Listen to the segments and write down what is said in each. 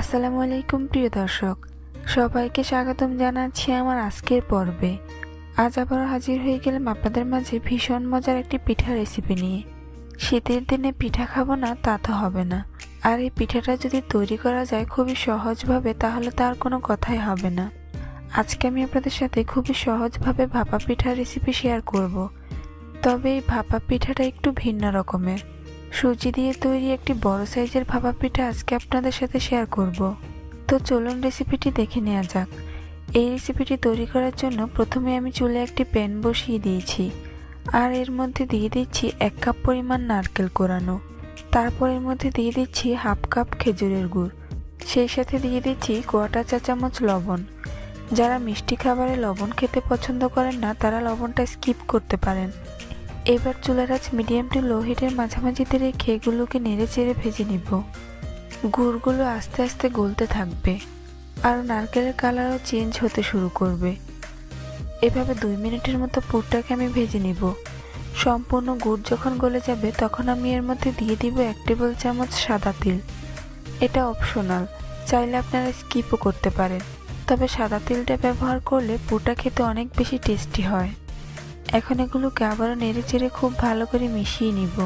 আসসালামু আলাইকুম প্রিয় দর্শক, সবাইকে স্বাগতম জানাচ্ছি আমার আজকের পর্বে। আজ আবার হাজির হয়ে গেলাম আপনাদের মাঝে ভীষণ মজার একটি পিঠা রেসিপি নিয়ে। শীতের দিনে পিঠা খাব না, তা তো হবে না। আর এই পিঠাটা যদি তৈরি করা যায় খুবই সহজভাবে, তাহলে তার কোনো কথাই হবে না। আজকে আমি আপনাদের সাথে খুবই সহজভাবে ভাপা পিঠার রেসিপি শেয়ার করব। তবে এই ভাপা পিঠাটা একটু ভিন্ন রকমের। সুজি দিয়ে তৈরি একটি বড় সাইজের ভাপা পিঠা আজকে আপনাদের সাথে শেয়ার করব। তো চলুন রেসিপিটি দেখে নেওয়া যাক। এই রেসিপিটি তৈরি করার জন্য প্রথমে আমি চুলে একটি প্যান বসিয়ে দিয়েছি। আর এর মধ্যে দিয়ে দিচ্ছি এক কাপ পরিমাণ নারকেল কোরানো। তারপর এর মধ্যে দিয়ে দিচ্ছি হাফ কাপ খেজুরের গুড়। সেই সাথে দিয়ে দিচ্ছি কোয়াটা চা চামচ লবণ। যারা মিষ্টি খাবারে লবণ খেতে পছন্দ করেন না, তারা লবণটা স্কিপ করতে পারেন। এবার চুলার আঁচ মিডিয়াম টু লো হিটের মাঝামাঝিতে রেখে এগুলোকে নেড়ে চেড়ে ভেজে নিব। গুড়গুলো আস্তে আস্তে গলতে থাকবে আর নারকেলের কালারও চেঞ্জ হতে শুরু করবে। এভাবে দুই মিনিটের মতো পুরটাকে আমি ভেজে নিব। সম্পূর্ণ গুড় যখন গলে যাবে, তখন আমি এর মধ্যে দিয়ে দিব এক টেবিল চামচ সাদা তিল। এটা অপশনাল চাইলে আপনারা স্কিপও করতে পারেন। তবে সাদা তিলটা ব্যবহার করলে পুরটা খেতে অনেক বেশি টেস্টি হয়। এখন এগুলোকে আবারও নেড়ে চেড়ে খুব ভালো করে মিশিয়ে নিব।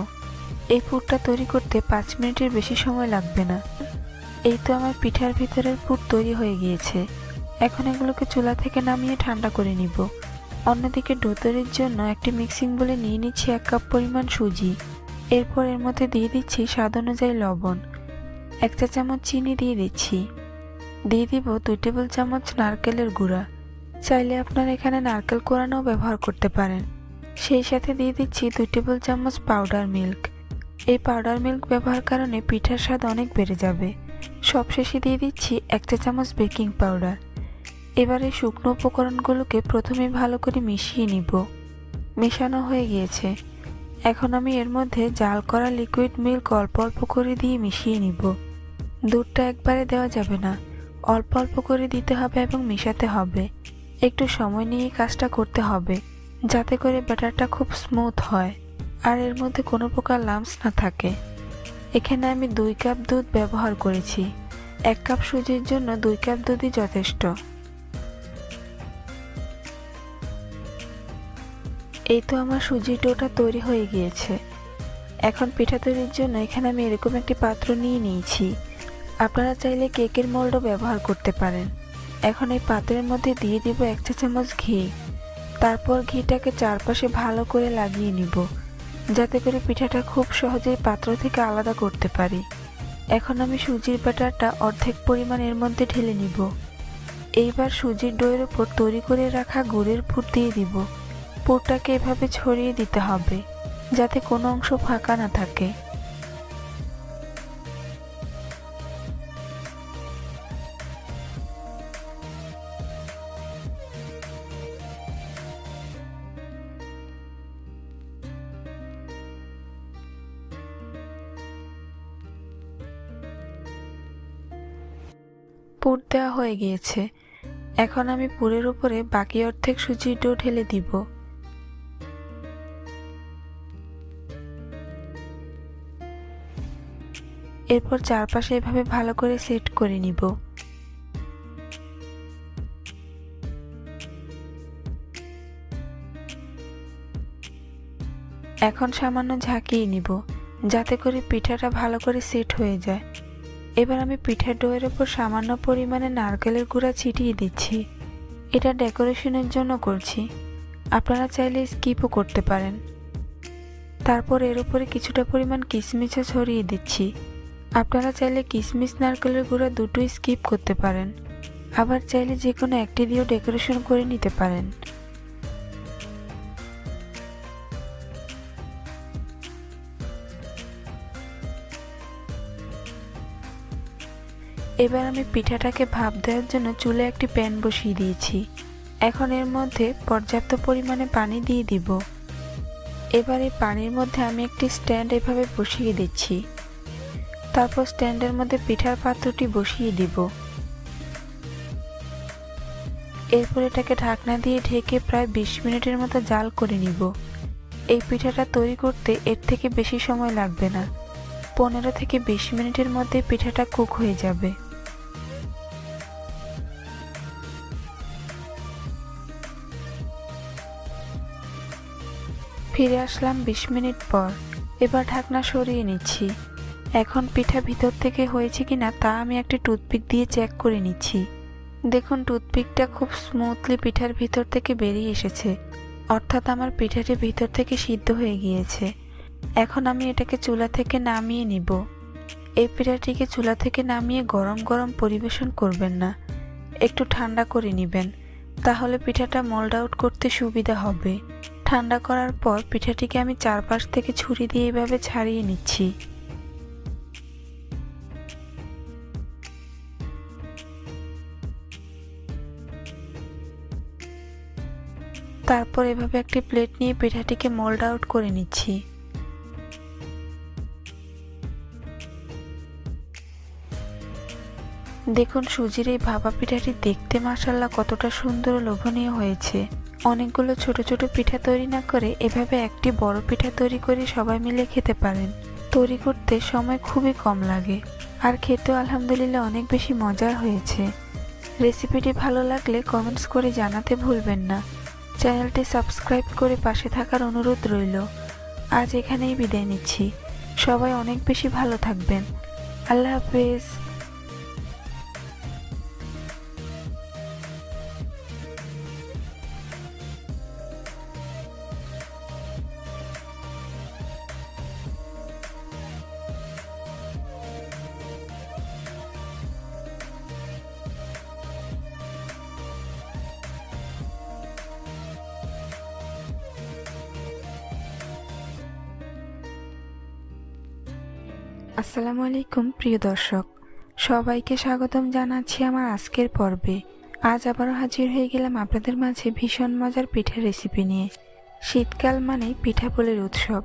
এই পুরটা তৈরি করতে পাঁচ মিনিটের বেশি সময় লাগবে না। এই তো আমার পিঠার ভিতরের পুর তৈরি হয়ে গিয়েছে। এখন এগুলোকে চুলা থেকে নামিয়ে ঠান্ডা করে নিব। অন্যদিকে ডো তৈরির জন্য একটি মিক্সিং বলে নিয়ে নিচ্ছি এক কাপ পরিমাণ সুজি। এরপর এর মধ্যে দিয়ে দিচ্ছি স্বাদ অনুযায়ী লবণ। এক চা চামচ চিনি দিয়ে দিচ্ছি। দিয়ে দিব দুই টেবিল চামচ নারকেলের গুঁড়া। চাইলে আপনারা এখানে নারকেল কোরানো ব্যবহার করতে পারেন। সেই সাথে দিয়ে দিচ্ছি দুই টেবিল চামচ পাউডার মিল্ক। এই পাউডার মিল্ক ব্যবহার কারণে পিঠার স্বাদ অনেক বেড়ে যাবে। সবশেষে দিয়ে দিচ্ছি এক চা চামচ বেকিং পাউডার। এবার শুকনো উপকরণগুলোকে প্রথমে ভালো করে মিশিয়ে নিব। মেশানো হয়ে গিয়েছে। এখন আমি এর মধ্যে জাল করা লিকুইড মিল্ক অল্প অল্প করে দিয়ে মিশিয়ে নিব। দুধটা একবারে দেওয়া যাবে না। অল্প অল্প করে দিতে হবে এবং মেশাতে হবে। একটু সময় নিয়ে কাজটা করতে হবে, যাতে করে ব্যাটারটা খুব স্মুথ হয়, আর এর মধ্যে কোনো প্রকার লাম্পস না থাকে। এখানে আমি দুই কাপ দুধ ব্যবহার করেছি, এক কাপ সুজির জন্য দুই কাপ দুধই যথেষ্ট। এই তো আমার সুজির ডোটা তৈরি হয়ে গিয়েছে। এখন পিঠা তৈরির জন্য এখানে আমি এরকম একটি পাত্র নিয়ে নিয়েছি। আপনারা চাইলে কেকের মোল্ডও ব্যবহার করতে পারেন। এখন এই পাত্রের মধ্যে দিয়ে দিব এক চা চামচ ঘি। তারপর ঘিটাকে চারপাশে ভালো করে লাগিয়ে নিব, যাতে করে পিঠাটা খুব সহজেই পাত্র থেকে আলাদা করতে পারি। এখন আমি সুজির ব্যাটারটা অর্ধেক পরিমাণ এর মধ্যে ঢেলে নিব। এইবার সুজির ডোয়ের উপর তৈরি করে রাখা গুড়ের পুর দিয়ে দিব। পুরটাকে এভাবে ছড়িয়ে দিতে হবে, যাতে কোনো অংশ ফাঁকা না থাকে। পুর দেওয়া হয়ে গিয়েছে। এখন আমি পুরের উপরে বাকি অর্ধেক সুজির ডো ঢেলে দিব। এরপর চারপাশে এভাবে ভালো করে সেট করে নিব। এখন সামান্য ঝাঁকিয়ে নিব, যাতে করে পিঠাটা ভালো করে সেট হয়ে যায়। এবার আমি পিঠার ডোয়ের ওপর সামান্য পরিমাণে নারকেলের গুঁড়া ছিটিয়ে দিচ্ছি। এটা ডেকোরেশনের জন্য করছি। আপনারা চাইলে স্কিপও করতে পারেন। তারপর এর উপরে কিছুটা পরিমাণ কিশমিশও ছড়িয়ে দিচ্ছি। আপনারা চাইলে কিশমিশ, নারকেলের গুঁড়া দুটোই স্কিপ করতে পারেন। আবার চাইলে যে কোনো একটি দিয়েও ডেকোরেশন করে নিতে পারেন। এবার আমি পিঠাটাকে ভাপ দেওয়ার জন্য চুলে একটি প্যান বসিয়ে দিয়েছি। এখন এর মধ্যে পর্যাপ্ত পরিমাণে পানি দিয়ে দিব। এবার এই পানির মধ্যে আমি একটি স্ট্যান্ড এভাবে বসিয়ে দিচ্ছি। তারপর স্ট্যান্ডের মধ্যে পিঠার পাত্রটি বসিয়ে দিব। এরপর এটাকে ঢাকনা দিয়ে ঢেকে প্রায় বিশ মিনিটের মতো জাল করে নিব। এই পিঠাটা তৈরি করতে এর থেকে বেশি সময় লাগবে না। পনেরো থেকে বিশ মিনিটের মধ্যে পিঠাটা কুক হয়ে যাবে। ফিরে আসলাম বিশ মিনিট পর। এবার ঢাকনা সরিয়ে নিচ্ছি। এখন পিঠা ভিতর থেকে হয়েছে কি না তা আমি একটা টুথপিক দিয়ে চেক করে নিচ্ছি। দেখুন, টুথপিকটা খুব স্মুথলি পিঠার ভিতর থেকে বেরিয়ে এসেছে। অর্থাৎ আমার পিঠাটি ভিতর থেকে সিদ্ধ হয়ে গিয়েছে। এখন আমি এটাকে চুলা থেকে নামিয়ে নিব। এই পিঠাটিকে চুলা থেকে নামিয়ে গরম গরম পরিবেশন করবেন না। একটু ঠান্ডা করে নেবেন। তাহলে পিঠাটা মোল্ড আউট করতে সুবিধা হবে। ঠান্ডা করার পর পিঠাটিকে আমি চারপাশ থেকে ছুরি দিয়ে এভাবে ছাড়িয়ে নিচ্ছি। তারপর এভাবে একটি প্লেট নিয়ে পিঠাটিকে মোল্ড আউট করে নিচ্ছি। দেখুন সুজির এই ভাপা পিঠাটি দেখতে মাসাল্লাহ কতটা সুন্দর লোভনীয় হয়েছে। অনেকগুলো ছোট ছোট পিঠা তৈরি না করে এভাবে একটি বড় পিঠা তৈরি করে সবাই মিলে খেতে পারেন। তৈরি করতে সময় খুবই কম লাগে। আর খেতেও আলহামদুলিল্লাহ অনেক বেশি মজার হয়েছে। রেসিপিটি ভালো লাগলে কমেন্টস করে জানাতে ভুলবেন না। চ্যানেলটি সাবস্ক্রাইব করে পাশে থাকার অনুরোধ রইল। আজ এখানেই বিদায় নিচ্ছি। সবাই অনেক বেশি ভালো থাকবেন। আল্লাহ হাফেজ। আসসালামু আলাইকুম, প্রিয় দর্শক। সবাইকে স্বাগতম জানাচ্ছি আমার আজকের পর্বে। আজ আবারও হাজির হয়ে গেলাম আপনাদের মাঝে ভীষণ মজার পিঠার রেসিপি নিয়ে। শীতকাল মানেই পিঠাপুলির উৎসব,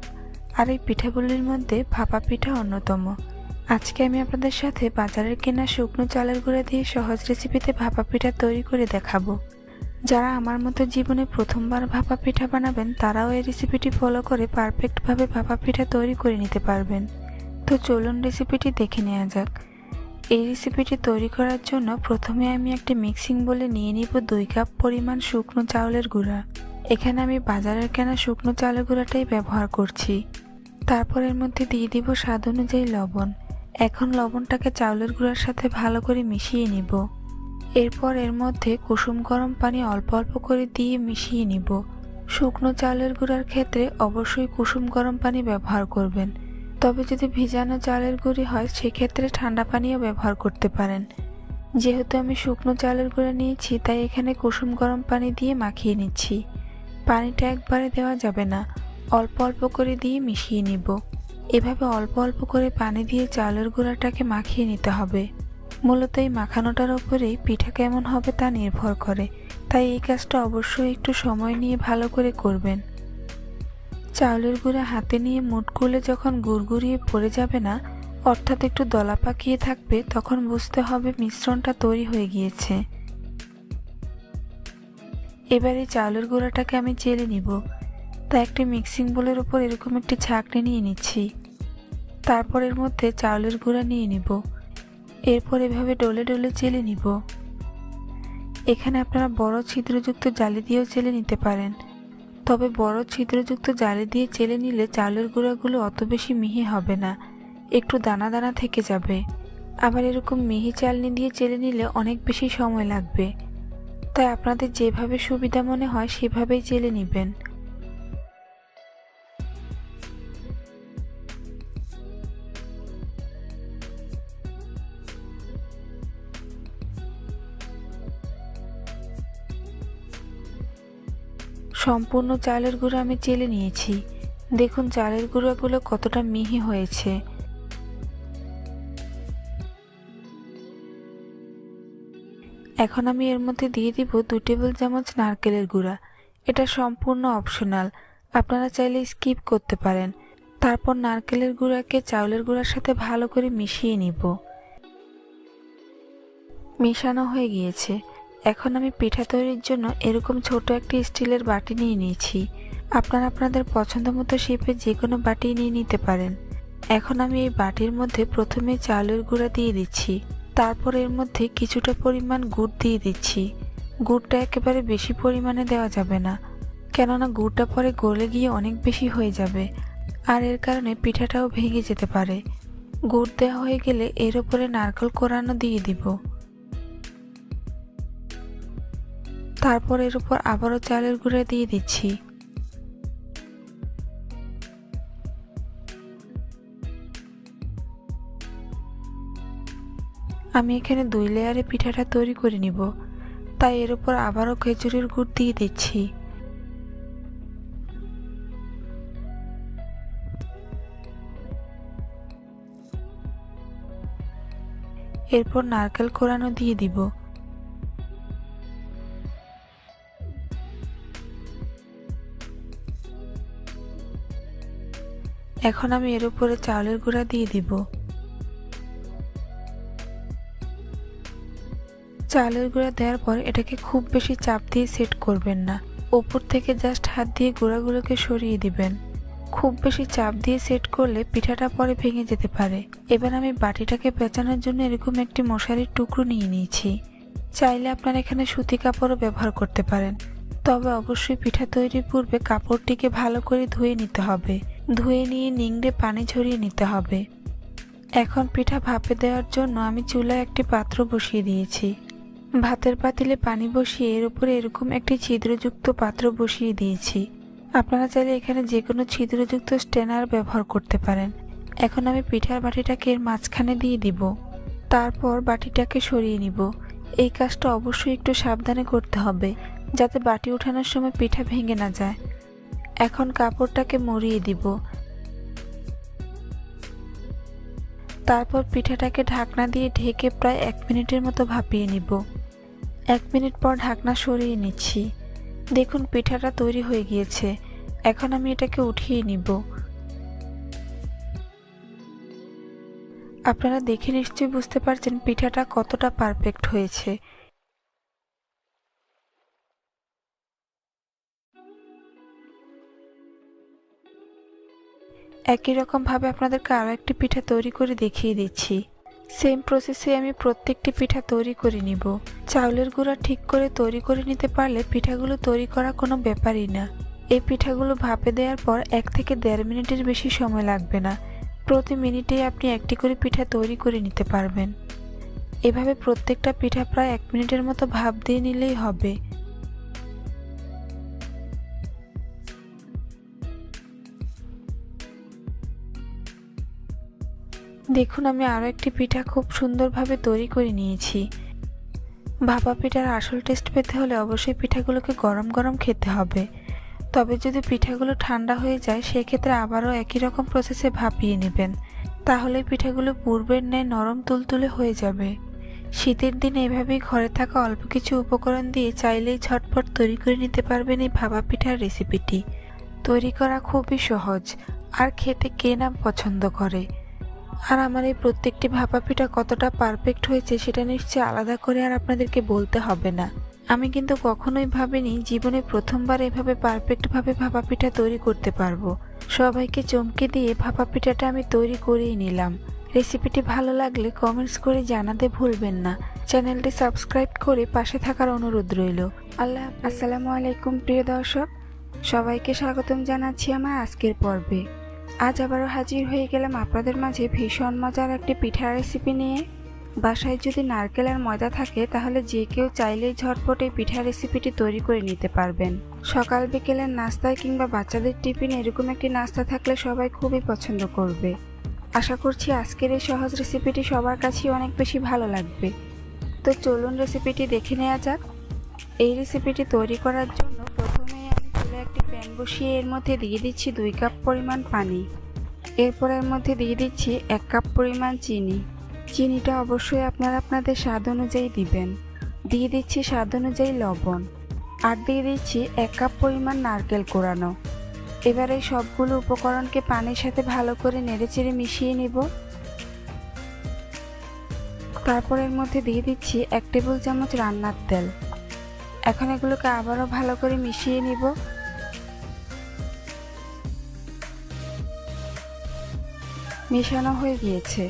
আর এই পিঠাপুলির মধ্যে ভাপা পিঠা অন্যতম। আজকে আমি আপনাদের সাথে বাজারের কেনা শুকনো চালের গুঁড়া দিয়ে সহজ রেসিপিতে ভাপা পিঠা তৈরি করে দেখাবো। যারা আমার মতো জীবনে প্রথমবার ভাপা পিঠা বানাবেন, তারাও এই রেসিপিটি ফলো করে পারফেক্টভাবে ভাপা পিঠা তৈরি করে নিতে পারবেন। তো চলুন রেসিপিটি দেখে নেওয়া যাক। এই রেসিপিটি তৈরি করার জন্য প্রথমে আমি একটি মিক্সিং বলে নিয়ে নিব দুই কাপ পরিমাণ শুকনো চাউলের গুঁড়া। এখানে আমি বাজারের কেনা শুকনো চাউলের গুঁড়াটাই ব্যবহার করছি। তারপর এর মধ্যে দিয়ে দিব স্বাদ অনুযায়ী লবণ। এখন লবণটাকে চাউলের গুঁড়ার সাথে ভালো করে মিশিয়ে নিব। এরপর এর মধ্যে কুসুম গরম পানি অল্প অল্প করে দিয়ে মিশিয়ে নিব। শুকনো চালের গুঁড়ার ক্ষেত্রে অবশ্যই কুসুম গরম পানি ব্যবহার করবেন। তবে যদি ভিজানো চালের গুঁড়ি হয়, সেক্ষেত্রে ঠান্ডা পানিও ব্যবহার করতে পারেন। যেহেতু আমি শুকনো চালের গুঁড়া নিয়েছি, তাই এখানে কুসুম গরম পানি দিয়ে মাখিয়ে নিচ্ছি। পানিটা একবারে দেওয়া যাবে না। অল্প অল্প করে দিয়ে মিশিয়ে নিব। এভাবে অল্প অল্প করে পানি দিয়ে চালের গুঁড়াটাকে মাখিয়ে নিতে হবে। মূলত এই মাখানোটার ওপরেই পিঠা কেমন হবে তা নির্ভর করে। তাই এই কাজটা অবশ্যই একটু সময় নিয়ে ভালো করে করবেন। চাউলের গুঁড়া হাতে নিয়ে মুট করলে যখন গুড়গুড়িয়ে পড়ে যাবে না, অর্থাৎ একটু দলা পাকিয়ে থাকবে, তখন বুঝতে হবে মিশ্রণটা তৈরি হয়ে গিয়েছে। এবার এই চাউলের গুঁড়াটাকে আমি চেলে নিব। তা একটি মিক্সিং বোলের উপর এরকম একটি ছাঁকনি নিয়ে নিচ্ছি। তারপর এর মধ্যে চাউলের গুঁড়া নিয়ে নিব। এরপর এভাবে ডলে ডলে চেলে নিব। এখানে আপনারা বড় ছিদ্রযুক্ত জালি দিয়েও চেলে নিতে পারেন। তবে বড় ছিদ্রযুক্ত জালে দিয়ে চেলে নিলে চালের গুঁড়াগুলো অত বেশি মিহি হবে না। একটু দানা দানা থেকে যাবে। আবার এরকম মিহি চালনি দিয়ে চেলে নিলে অনেক বেশি সময় লাগবে। তাই আপনাদের যেভাবে সুবিধা মনে হয় সেভাবেই চেলে নেবেন। সম্পূর্ণ চালের গুঁড়ো আমি চেলে নিয়েছি। দেখুন, চালের গুঁড়োগুলো কতটা মিহি হয়েছে। এখন আমি এর মধ্যে দিয়ে দিব দু টেবিল চামচ নারকেলের গুঁড়া। এটা সম্পূর্ণ অপশনাল আপনারা চাইলে স্কিপ করতে পারেন। তারপর নারকেলের গুঁড়াকে চাউলের গুঁড়ার সাথে ভালো করে মিশিয়ে নিব। মিশানো হয়ে গিয়েছে। এখন আমি পিঠা তৈরির জন্য এরকম ছোট একটি স্টিলের বাটি নিয়ে নিয়েছি। আপনারা আপনাদের পছন্দ মতো শেপে যে কোনো বাটি নিয়ে নিতে পারেন। এখন আমি এই বাটির মধ্যে প্রথমে চালের গুঁড়া দিয়ে দিচ্ছি। তারপর এর মধ্যে কিছুটা পরিমাণ গুড় দিয়ে দিচ্ছি। গুড়টা একেবারে বেশি পরিমাণে দেওয়া যাবে না, কেননা গুড়টা পরে গলে গিয়ে অনেক বেশি হয়ে যাবে, আর এর কারণে পিঠাটাও ভেঙে যেতে পারে। গুড় দেওয়া হয়ে গেলে এর ওপরে নারকেল কোরানো দিয়ে দিব। তারপর এর উপর আবারও চালের গুঁড়া দিয়ে দিচ্ছি। আমি এখানে দুই লেয়ারে পিঠাটা তৈরি করে নিব। তাই এর উপর আবারও খেজুরের গুড় দিয়ে দিচ্ছি। এরপর নারকেল কোরানো দিয়ে দিব। এখন আমি এর উপরে চাউলের গুঁড়া দিয়ে দিব। চালের গুঁড়া দেওয়ার পর এটাকে খুব বেশি চাপ দিয়ে সেট করবেন না। ওপর থেকে জাস্ট হাত দিয়ে গুঁড়াগুলোকে সরিয়ে দিবেন। খুব বেশি চাপ দিয়ে সেট করলে পিঠাটা পরে ভেঙে যেতে পারে। এবার আমি বাটিটাকে পেঁচানোর জন্য এরকম একটি মশারির টুকরো নিয়ে নিয়েছি। চাইলে আপনারা এখানে সুতি কাপড়ও ব্যবহার করতে পারেন। তবে অবশ্যই পিঠা তৈরির পূর্বে কাপড়টিকে ভালো করে ধুয়ে নিতে হবে। ধুয়ে নিয়ে নিংড়ে পানি ঝরিয়ে নিতে হবে। এখন পিঠা ভাপে দেওয়ার জন্য আমি চুলায় একটি পাত্র বসিয়ে দিয়েছি। ভাতের পাতিলে পানি বসিয়ে এর উপরে এরকম একটি ছিদ্রযুক্ত পাত্র বসিয়ে দিয়েছি। আপনারা চাইলে এখানে যে কোনো ছিদ্রযুক্ত স্টেনার ব্যবহার করতে পারেন। এখন আমি পিঠার বাটিটাকে এর মাঝখানে দিয়ে দিব। তারপর বাটিটাকে সরিয়ে নিব। এই কাজটা অবশ্যই একটু সাবধানে করতে হবে, যাতে বাটি ওঠানোর সময় পিঠা ভেঙে না যায়। এখন কাপড়টাকে মরিয়ে দিব। তারপর পিঠাটাকে ঢাকনা দিয়ে ঢেকে প্রায় এক মিনিটের মতো ভাপিয়ে নিব। এক মিনিট পর ঢাকনা সরিয়ে নিচ্ছি। দেখুন, পিঠাটা তৈরি হয়ে গিয়েছে। এখন আমি এটাকে উঠিয়ে নিব। আপনারা দেখে নিশ্চয়ই বুঝতে পারছেন পিঠাটা কতটা পারফেক্ট হয়েছে। একই রকমভাবে আপনাদেরকে আরও একটি পিঠা তৈরি করে দেখিয়ে দিচ্ছি। সেম প্রসেসে আমি প্রত্যেকটি পিঠা তৈরি করে নিব। চাউলের গুঁড়া ঠিক করে তৈরি করে নিতে পারলে পিঠাগুলো তৈরি করা কোনো ব্যাপারই না। এই পিঠাগুলো ভাপে দেওয়ার পর এক থেকে দেড় মিনিটের বেশি সময় লাগবে না। প্রতি মিনিটেই আপনি একটি করে পিঠা তৈরি করে নিতে পারবেন। এভাবে প্রত্যেকটা পিঠা প্রায় এক মিনিটের মতো ভাপ দিয়ে নিলেই হবে। দেখুন, আমি আরও একটি পিঠা খুব সুন্দরভাবে তৈরি করে নিয়েছি। ভাপা পিঠার আসল টেস্ট পেতে হলে অবশ্যই পিঠাগুলোকে গরম গরম খেতে হবে। তবে যদি পিঠাগুলো ঠান্ডা হয়ে যায়, সেক্ষেত্রে আবারও একই রকম প্রসেসে ভাপিয়ে নেবেন। তাহলে পিঠাগুলো পূর্বের ন্যায় নরম তুলতুলে হয়ে যাবে। শীতের দিনে এভাবেই ঘরে থাকা অল্প কিছু উপকরণ দিয়ে চাইলেই ঝটপট তৈরি করে নিতে পারবেন এই ভাপা পিঠার রেসিপিটি তৈরি করা খুবই সহজ, আর খেতে কে না পছন্দ করে। আর আমার এই প্রত্যেকটি ভাপা পিঠা কতটা পারফেক্ট হয়েছে সেটা নিশ্চয়ই আলাদা করে আর আপনাদেরকে বলতে হবে না। আমি কিন্তু কখনোই ভাবিনি জীবনে প্রথমবার এভাবে পারফেক্টভাবে ভাপা পিঠা তৈরি করতে পারব। সবাইকে চমকে দিয়ে ভাপা পিঠাটা আমি তৈরি করেই নিলাম। রেসিপিটি ভালো লাগলে কমেন্টস করে জানাতে ভুলবেন না। চ্যানেলটি সাবস্ক্রাইব করে পাশে থাকার অনুরোধ রইল। আল্লাহ আসসালামু আলাইকুম প্রিয় দর্শক। সবাইকে স্বাগতম জানাচ্ছি আমার আজকের পর্বে। আজ আবারও হাজির হয়ে গেলাম আপনাদের মাঝে ভীষণ মজার একটি পিঠা রেসিপি নিয়ে। বাসায় যদি নারকেল আর ময়দা থাকে, তাহলে যে কেউ চাইলেই ঝটপট এই পিঠা রেসিপিটি তৈরি করে নিতে পারবেন। সকাল বিকেলের নাস্তায় কিংবা বাচ্চাদের টিফিন এরকম একটি নাস্তা থাকলে সবাই খুবই পছন্দ করবে। আশা করছি আজকের এই সহজ রেসিপিটি সবার কাছেই অনেক বেশি ভালো লাগবে। তো চলুন রেসিপিটি দেখে নেওয়া যাক। এই রেসিপিটি তৈরি করার জন্য প্যান বসিয়ে এর মধ্যে দিয়ে দিচ্ছি দুই কাপ পরিমাণ পানি। এরপর এর মধ্যে দিয়ে দিচ্ছি এক কাপ পরিমাণ চিনি। চিনিটা অবশ্যই আপনারা আপনাদের স্বাদ অনুযায়ী দিবেন। দিয়ে দিচ্ছি স্বাদ অনুযায়ী লবণ। আর দিয়ে দিচ্ছি এক কাপ পরিমাণ নারকেল কোরানো। এবার এই সবগুলো উপকরণকে পানির সাথে ভালো করে নেড়েচেড়ে মিশিয়ে নিব। তারপর এর মধ্যে দিয়ে দিচ্ছি এক টেবিল চামচ রান্নার তেল। এখন এগুলোকে আবারও ভালো করে মিশিয়ে নিব। মেশানো হয়ে গিয়েছে।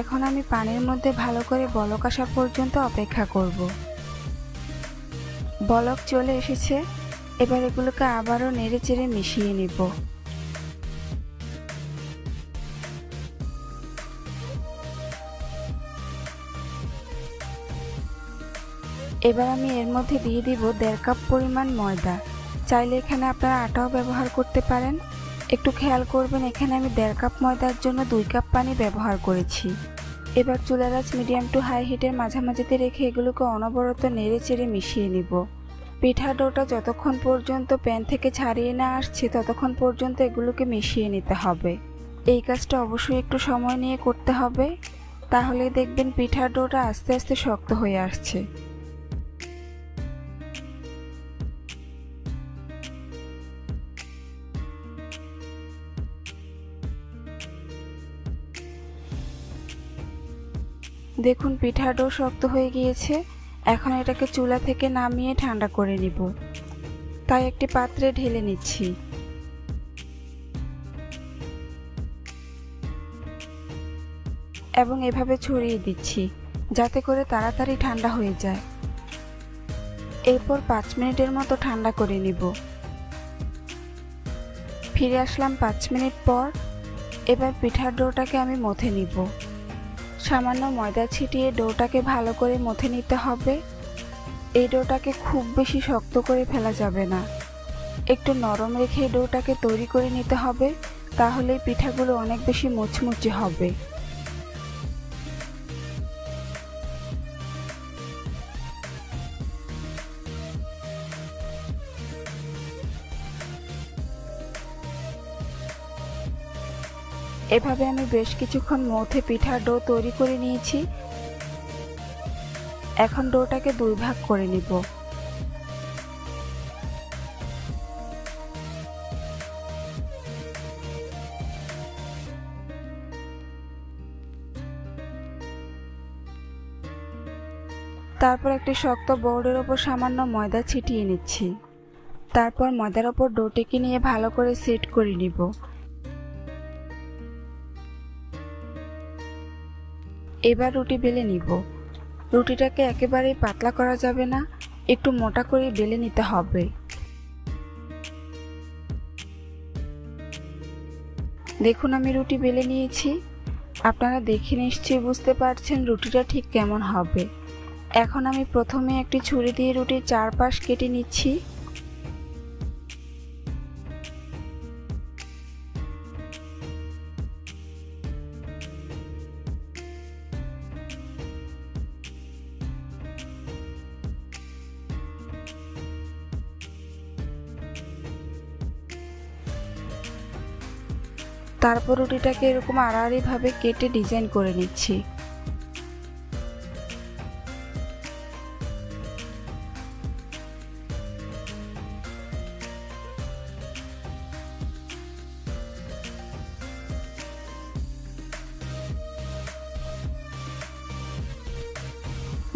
এখন আমি পানির মধ্যে ভালো করে বলক আসা পর্যন্ত অপেক্ষা করব। বলক চলে এসেছে, এবার এগুলোকে আবারও নেড়ে চেড়ে মিশিয়ে নিব। এবার আমি এর মধ্যে দিয়ে দিব দেড় কাপ পরিমাণ ময়দা। চাইলে এখানে আপনারা আটাও ব্যবহার করতে পারেন। একটু খেয়াল করবেন, এখানে আমি দেড় কাপ ময়দার জন্য দুই কাপ পানি ব্যবহার করেছি। এবার চুলার মিডিয়াম টু হাই হিটের মাঝামাঝিতে রেখে এগুলোকে অনবরত নেড়ে চেড়ে মিশিয়ে নিব। পিঠা ডোটা যতক্ষণ পর্যন্ত প্যান থেকে ছাড়িয়ে না আসছে, ততক্ষণ পর্যন্ত এগুলোকে মিশিয়ে নিতে হবে। এই কাজটা অবশ্যই একটু সময় নিয়ে করতে হবে। তাহলে দেখবেন পিঠার ডোটা আস্তে আস্তে শক্ত হয়ে আসছে। দেখুন পিঠার ডো শক্ত হয়ে গিয়েছে। এখন এটাকে চুলা থেকে নামিয়ে ঠান্ডা করে নিব। তাই একটি পাত্রে ঢেলে নিচ্ছি। এবং এভাবে ছড়িয়ে দিচ্ছি, যাতে করে তাড়াতাড়ি ঠান্ডা হয়ে যায়। এরপর পাঁচ মিনিটের মতো ঠান্ডা করে নিব। ফিরে আসলাম পাঁচ মিনিট পর। এবার পিঠার ডোটাকে আমি মথে নিব। সামান্য ময়দা ছিটিয়ে ডোটাকে ভালো করে মথে নিতে হবে। এই ডোটাকে খুব বেশি শক্ত করে ফেলা যাবে না। একটু নরম রেখে ডোটাকে তৈরি করে নিতে হবে তাহলে পিঠাগুলো অনেক বেশি মুচমুচে হবে। এভাবে আমি বেশ কিছুক্ষণ মধ্যে পিঠার ডো তৈরি করে নিয়েছি। এখন ডোটাকে দুই ভাগ করে নিব। তারপর একটি শক্ত বোর্ডের ওপর সামান্য ময়দা ছিটিয়ে নিচ্ছি। তারপর ময়দার ওপর ডোটিকে নিয়ে ভালো করে সেট করে নিব। এবার রুটি বেলে নিব। রুটিটাকে একেবারেই পাতলা করা যাবে না, একটু মোটা করে বেলে নিতে হবে। দেখুন আমি রুটি বেলে নিয়েছি। আপনারা দেখে নিশ্চয়ই বুঝতে পারছেন রুটিটা ঠিক কেমন হবে। এখন আমি প্রথমে একটি ছুরি দিয়ে রুটির চারপাশ কেটে নিচ্ছি। তারপর রুটিটাকে এরকম আড়াআড়িভাবে কেটে ডিজাইন করে নিচ্ছি।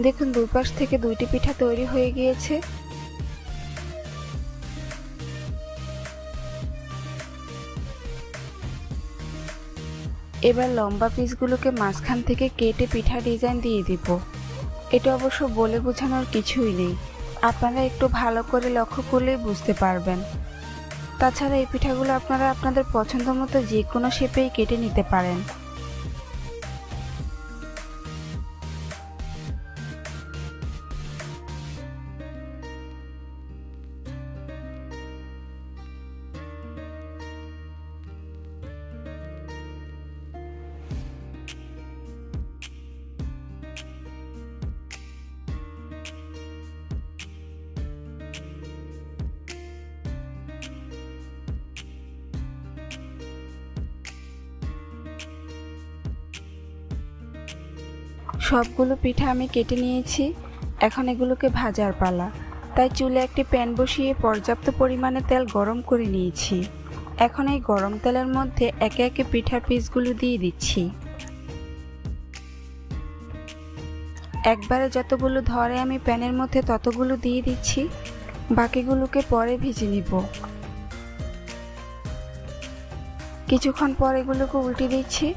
দেখুন, দুই পাশ থেকে দুইটি পিঠা তৈরি হয়ে গিয়েছে। এবার লম্বা পিসগুলোকে মাঝখান থেকে কেটে পিঠা ডিজাইন দিয়ে দিব। এটা অবশ্য বলে বোঝানোর কিছুই নেই। আপনারা একটু ভালো করে লক্ষ্য করলেই বুঝতে পারবেন। তাছাড়া এই পিঠাগুলো আপনারা আপনাদের পছন্দ মতো যে কোনো শেপেই কেটে নিতে পারেন। সবগুলো পিঠা আমি কেটে নিয়েছি। এখন এগুলোকে ভাজার পালা। তাই চুলে একটি প্যান বসিয়ে পর্যাপ্ত পরিমাণে তেল গরম করে নিয়েছি। এখন এই গরম তেলের মধ্যে একে একে পিঠার পিসগুলো দিয়ে দিচ্ছি। একবারে যতগুলো ধরে আমি প্যানের মধ্যে ততগুলো দিয়ে দিচ্ছি। বাকিগুলোকে পরে ভেজে নিব। কিছুক্ষণ পর এগুলোকে উল্টে দিচ্ছি।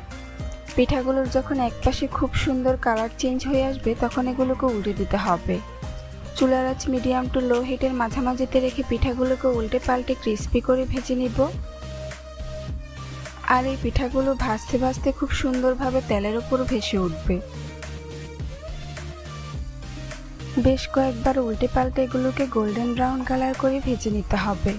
পিঠাগুলোর যখন একপাশে খুব সুন্দর কালার চেঞ্জ হয়ে আসবে, তখন এগুলোকে উল্টে দিতে হবে। চুলার আঁচ মিডিয়াম টু লো হিটের মাঝামাঝিতে রেখে পিঠাগুলোকে উল্টে পাল্টে ক্রিস্পি করে ভেজে নিব। আর এই পিঠাগুলো ভাজতে ভাজতে খুব সুন্দরভাবে তেলের উপর ভেসে উঠবে। বেশ কয়েকবার উল্টে পাল্টে এগুলোকে গোল্ডেন ব্রাউন কালার করে ভেজে নিতে হবে।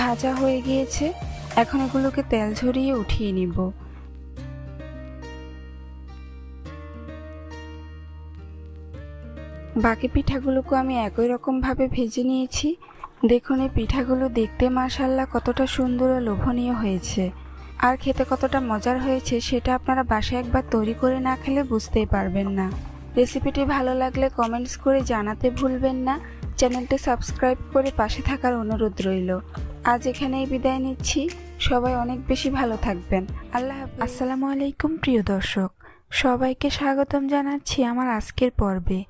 ভাজা হয়ে গিয়েছে, এখন এগুলোকে তেল ঝরিয়ে উঠিয়ে নিব। বাকি পিঠাগুলোকে আমি একই রকমভাবে ভেজে নিয়েছি। দেখুন, এই পিঠাগুলো দেখতে মাশাল্লাহ কতটা সুন্দর ও লোভনীয় হয়েছে। আর খেতে কতটা মজার হয়েছে সেটা আপনারা বাসায় একবার তৈরি করে না খেলে বুঝতেই পারবেন না। রেসিপিটি ভালো লাগলে কমেন্টস করে জানাতে ভুলবেন না। চ্যানেলটি সাবস্ক্রাইব করে পাশে থাকার অনুরোধ রইল। আজ এখানেই বিদায় নিচ্ছি। সবাই অনেক বেশি ভালো থাকবেন। আল্লাহ আসসালামু আলাইকুম, প্রিয় দর্শক। সবাইকে স্বাগতম জানাচ্ছি আমার আজকের পর্বে।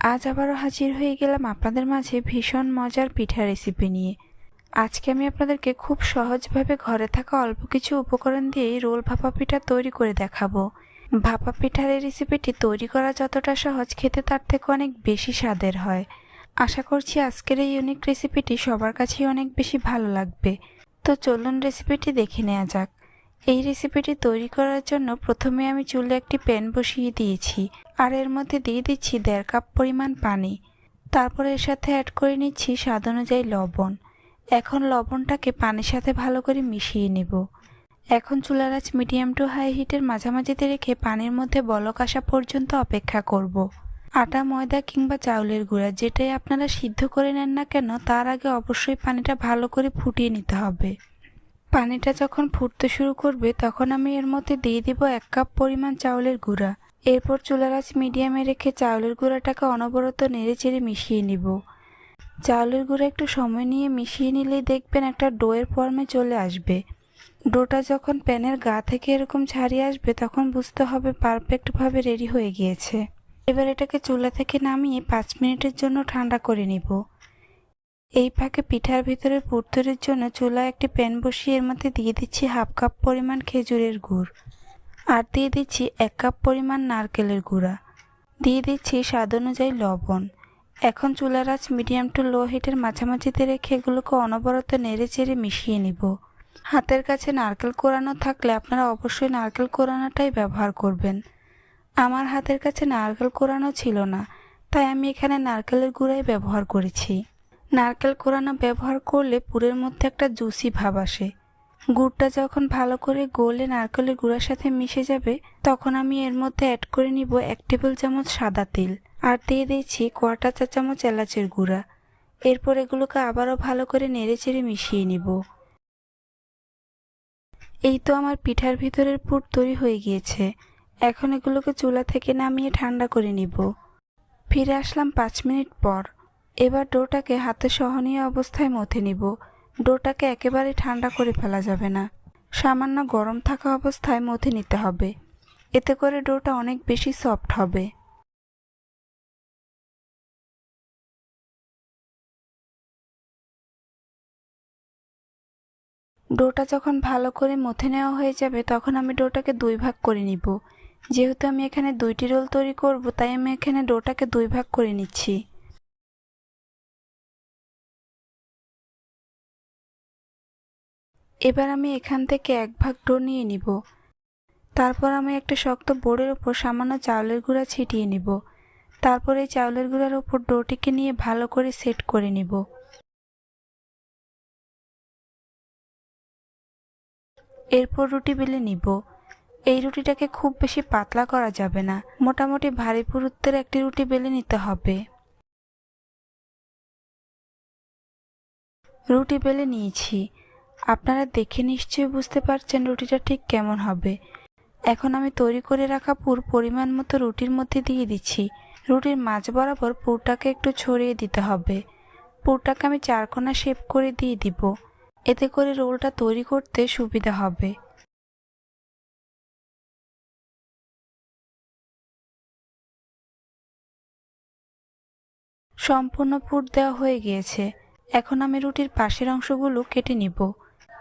আজ আবারও হাজির হয়ে গেলাম আপনাদের মাঝে ভীষণ মজার পিঠা রেসিপি নিয়ে। আজকে আমি আপনাদেরকে খুব সহজভাবে ঘরে থাকা অল্প কিছু উপকরণ দিয়েই রোল ভাপা পিঠা তৈরি করে দেখাবো। ভাপা পিঠার এই রেসিপিটি তৈরি করা যতটা সহজ, খেতে তার থেকে অনেক বেশি স্বাদের হয়। আশা করছি আজকের এই ইউনিক রেসিপিটি সবার কাছেই অনেক বেশি ভালো লাগবে। তো চলুন রেসিপিটি দেখে নেওয়া যাক। এই রেসিপিটি তৈরি করার জন্য প্রথমে আমি চুলে একটি প্যান বসিয়ে দিয়েছি। আর এর মধ্যে দিয়ে দিচ্ছি দেড় কাপ পরিমাণ পানি। তারপরে এর সাথে অ্যাড করে নিচ্ছি স্বাদ অনুযায়ী লবণ। এখন লবণটাকে পানির সাথে ভালো করে মিশিয়ে নেব। এখন চুলার আঁচ মিডিয়াম টু হাই হিটের মাঝামাঝিতে রেখে পানির মধ্যে বলক আসা পর্যন্ত অপেক্ষা করব। আটা, ময়দা কিংবা চাউলের গুঁড়া, যেটাই আপনারা সিদ্ধ করে নেন না কেন, তার আগে অবশ্যই পানিটা ভালো করে ফুটিয়ে নিতে হবে। পানিটা যখন ফুটতে শুরু করবে, তখন আমি এর মধ্যে দিয়ে দিব এক কাপ পরিমাণ চাউলের গুঁড়া। এরপর চুলার আঁচ মিডিয়ামে রেখে চাউলের গুঁড়াটাকে অনবরত নেড়ে চেড়ে মিশিয়ে নিব। চাউলের গুঁড়া একটু সময় নিয়ে মিশিয়ে নিলেই দেখবেন একটা ডোয়ের ফর্মে চলে আসবে। ডোটা যখন প্যানের গা থেকে এরকম ছাড়িয়ে আসবে, তখন বুঝতে হবে পারফেক্টভাবে রেডি হয়ে গিয়েছে। এবার এটাকে চুলা থেকে নামিয়ে পাঁচ মিনিটের জন্য ঠান্ডা করে নিব। এই ফাঁকে পিঠার ভিতরে পুরতরের জন্য চুলায় একটি প্যান বসিয়ে এর মধ্যে দিয়ে দিচ্ছি হাফ কাপ পরিমাণ খেজুরের গুড়। আর দিয়ে দিচ্ছি এক কাপ পরিমাণ নারকেলের গুঁড়া। দিয়ে দিচ্ছি স্বাদ অনুযায়ী লবণ। এখন চুলার আঁচ মিডিয়াম টু লো হিটের মাঝামাঝিতে রেখে এগুলোকে অনবরত নেড়ে চেড়ে মিশিয়ে নিব। হাতের কাছে নারকেল কোরানো থাকলে আপনারা অবশ্যই নারকেল কোরানোটাই ব্যবহার করবেন। আমার হাতের কাছে নারকেল কোরানো ছিল না, তাই আমি এখানে নারকেলের গুঁড়াই ব্যবহার করেছি। নারকেল কোরানো ব্যবহার করলে পুরের মধ্যে একটা জুসি ভাব আসে। গুড়টা যখন ভালো করে গলে নারকেলের গুঁড়ার সাথে মিশে যাবে, তখন আমি এর মধ্যে অ্যাড করে নিব এক টেবিল চামচ সাদা তেল আর দিয়ে দিয়েছি কোয়াটা চা চামচ এলাচের গুঁড়া। এরপর এগুলোকে আবারও ভালো করে নেড়ে চেড়ে মিশিয়ে নিব। এই তো আমার পিঠার ভিতরের পুর তৈরি হয়ে গিয়েছে। এখন এগুলোকে চুলা থেকে নামিয়ে ঠান্ডা করে নিব। ফিরে আসলাম পাঁচ মিনিট পর। এবার ডোটাকে হাতে সহনীয় অবস্থায় মথে নিব। ডোটাকে একেবারে ঠান্ডা করে ফেলা যাবে না। সামান্য গরম থাকা অবস্থায় মথে নিতে হবে। এতে করে ডোটা অনেক বেশি সফট হবে। ডোটা যখন ভালো করে মথে নেওয়া হয়ে যাবে, তখন আমি ডোটাকে দুই ভাগ করে নিব। যেহেতু আমি এখানে দুইটি রোল তৈরি করব, তাই আমি এখানে ডোটাকে দুই ভাগ করে নিচ্ছি। এবার আমি এখান থেকে এক ভাগ ডো নিয়ে নিব। তারপর আমি একটা শক্ত বোর্ডের উপর সামান্য চাউলের গুঁড়া ছিটিয়ে নিব। তারপর এই চাউলের গুঁড়ার উপর ডোটিকে নিয়ে ভালো করে সেট করে নিব। এরপর রুটি বেলে নিব। এই রুটিটাকে খুব বেশি পাতলা করা যাবে না। মোটামুটি ভারী পুরুত্বের একটি রুটি বেলে নিতে হবে। রুটি বেলে নিয়েছি। আপনারা দেখে নিশ্চয়ই বুঝতে পারছেন রুটিটা ঠিক কেমন হবে। এখন আমি তৈরি করে রাখা পুর পরিমাণ মতো রুটির মধ্যে দিয়ে দিচ্ছি। রুটির মাঝ বরাবর পুরটাকে একটু ছড়িয়ে দিতে হবে। পুরটাকে আমি চারকোনা শেপ করে দিয়ে দিব। এতে করে রোলটা তৈরি করতে সুবিধা হবে। সম্পূর্ণ পুর দেওয়া হয়ে গিয়েছে। এখন আমি রুটির পাশের অংশগুলো কেটে নিব।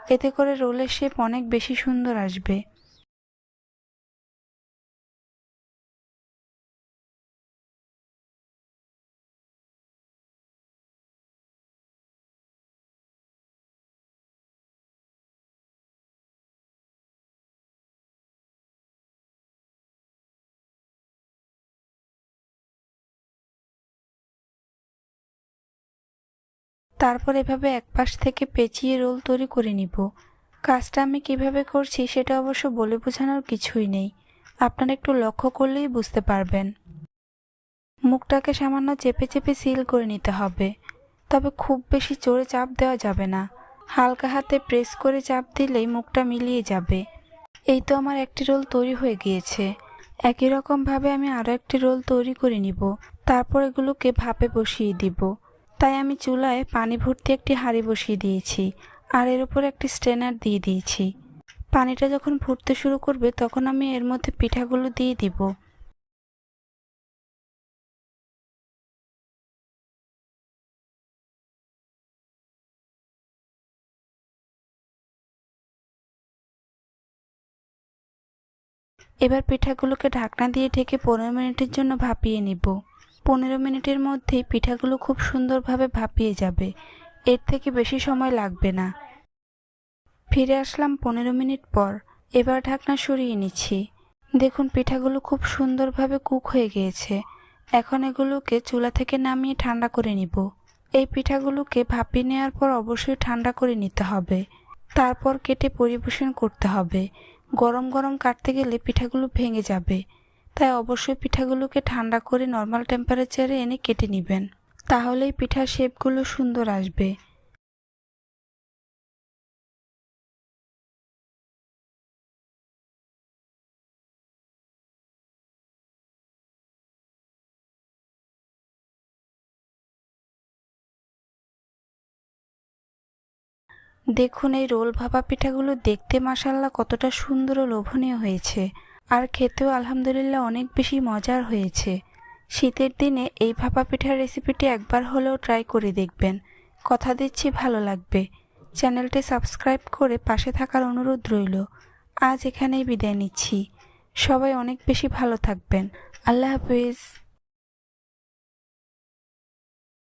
এতে করে রোলের শেপ অনেক বেশি সুন্দর আসবে। তারপর এভাবে এক পাশ থেকে পেঁচিয়ে রোল তৈরি করে নিব। কাজটা আমি কীভাবে করছি সেটা অবশ্য বলে বোঝানোর কিছুই নেই। আপনারা একটু লক্ষ্য করলেই বুঝতে পারবেন। মুখটাকে সামান্য চেপে চেপে সিল করে নিতে হবে। তবে খুব বেশি জোরে চাপ দেওয়া যাবে না। হালকা হাতে প্রেস করে চাপ দিলেই মুখটা মিলিয়ে যাবে। এই তো আমার একটি রোল তৈরি হয়ে গিয়েছে। একই রকমভাবে আমি আরও একটি রোল তৈরি করে নিব। তারপর এগুলোকে ভাপে বসিয়ে দিব। তাই আমি চুলায় পানি ভর্তি একটি হাঁড়ি বসিয়ে দিয়েছি আর এর উপর একটি স্ট্রেনার দিয়ে দিয়েছি। পানিটা যখন ফুটতে শুরু করবে তখন আমি এর মধ্যে পিঠাগুলো দিয়ে দিব। এবার পিঠাগুলোকে ঢাকনা দিয়ে ঢেকে পনেরো মিনিটের জন্য ভাপিয়ে নিব। পনেরো মিনিটের মধ্যেই পিঠাগুলো খুব সুন্দরভাবে ভাপিয়ে যাবে। এর থেকে বেশি সময় লাগবে না। ফিরে আসলাম পনেরো মিনিট পর। এবার ঢাকনা সরিয়ে নিচ্ছি। দেখুন, পিঠাগুলো খুব সুন্দরভাবে কুক হয়ে গিয়েছে। এখন এগুলোকে চুলা থেকে নামিয়ে ঠান্ডা করে নিব। এই পিঠাগুলোকে ভাপিয়ে নেওয়ার পর অবশ্যই ঠান্ডা করে নিতে হবে। তারপর কেটে পরিবেশন করতে হবে। গরম গরম কাটতে গেলে পিঠাগুলো ভেঙে যাবে। তাই অবশ্যই পিঠাগুলোকে ঠান্ডা করে নর্মাল টেম্পারেচারে এনে কেটে নেবেন। তাহলেই পিঠার শেপগুলো সুন্দর আসবে। দেখুন, এই রোল ভাপা পিঠাগুলো দেখতে মাসাল্লাহ কতটা সুন্দর ও লোভনীয় হয়েছে। আর খেতেও আলহামদুলিল্লাহ অনেক বেশি মজার হয়েছে। শীতের দিনে এই ভাপা পিঠার রেসিপিটি একবার হলেও ট্রাই করে দেখবেন। কথা দিচ্ছি, ভালো লাগবে। চ্যানেলটি সাবস্ক্রাইব করে পাশে থাকার অনুরোধ রইল। আজ এখানেই বিদায় নিচ্ছি। সবাই অনেক বেশি ভালো থাকবেন। আল্লাহ হাফিজ।